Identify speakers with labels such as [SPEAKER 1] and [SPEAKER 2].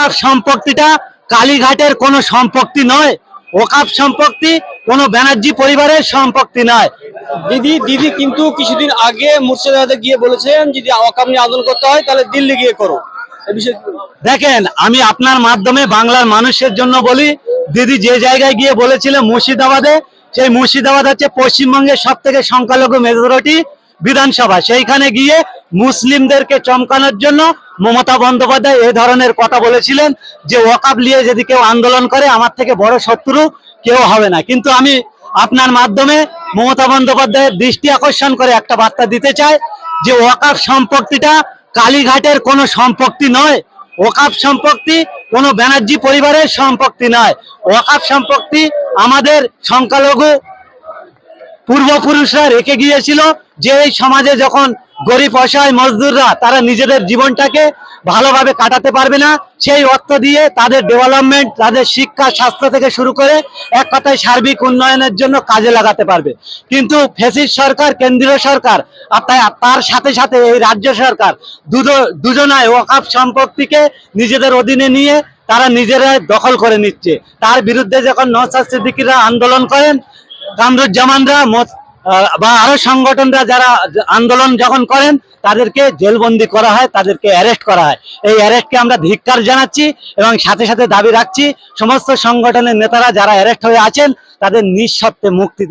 [SPEAKER 1] ওয়াকাফ সম্পত্তিটা কালীঘাটের কোনো সম্পত্তি নয়। ওকাফ সম্পত্তি কোনো ব্যানার্জি পরিবারের সম্পত্তি নয়।
[SPEAKER 2] দিদি দিদি কিন্তু কিছুদিন আগে মুর্শিদাবাদে গিয়ে বলেছেন যদি ওয়াকাব নিয়ে আন্দোলন করতে হয় তাহলে দিল্লি গিয়ে করো?
[SPEAKER 1] দেখেন আমি আপনার মাধ্যমে বাংলার মানুষের জন্য বলি দিদি যে জায়গায় গিয়ে বলেছিলেন মুর্শিদাবাদে সেই মুর্শিদাবাদ হচ্ছে পশ্চিমবঙ্গের সব থেকে সংখ্যালঘু মেজরিটি বিধানসভা। সেইখানে গিয়ে মুসলিমদেরকে চমকানোর জন্য মমতা বন্দ্যোপাধ্যায় এই ধরনের কথা বলেছিলেন যে ওয়াকাব নিয়ে যদি কেউ আন্দোলন করে, আমার থেকে বড় শত্রু কেউ হবে না। কিন্তু আমি আপনার মাধ্যমে মমতা বন্দ্যোপাধ্যায়ের দৃষ্টি আকর্ষণ করে একটা বার্তা দিতে চাই যে ওয়াকাফ সম্পত্তিটা কালীঘাটের কোনো সম্পত্তি নয়। ওয়াকাফ সম্পত্তি কোনো ব্যানার্জি পরিবারের সম্পত্তি নয়। ওয়াকাফ সম্পত্তি আমাদের সংখ্যালঘু পূর্বপুরুষরা রেখে গিয়েছিল যে এই সমাজে যখন গরিব, অসহায় মজদুররা তারা নিজেদের জীবনটাকে ভালোভাবে কাটাতে পারবে না, সেই অর্থ দিয়ে তাদের ডেভেলপমেন্ট তাদের শিক্ষা, স্বাস্থ্য থেকে শুরু করে এক কথায় সার্বিক উন্নয়নের জন্য কাজে লাগাতে পারবে। কিন্তু ফেসিস সরকার, কেন্দ্রীয় সরকার আর তাই- তার সাথে সাথে এই রাজ্য সরকার দুজনায় ওয়াকাফ সম্পত্তিকে নিজেদের অধীনে নিয়ে তারা নিজেরা দখল করে নিচ্ছে। তার বিরুদ্ধে যখন নওসাদ সিদ্দিকিরা আন্দোলন করেন কামরুজ্জামানরা বা আরও সংগঠনরা যারা আন্দোলন যখন করেন, তাদেরকে জেলবন্দি করা হয়, তাদেরকে অ্যারেস্ট করা হয়। এই অ্যারেস্টকে আমরা ধিক্কার জানাচ্ছি এবং সাথে সাথে দাবি রাখছি, সমস্ত সংগঠনের নেতারা যারা অ্যারেস্ট হয়ে আছেন, তাদের নিঃশব্দে মুক্তি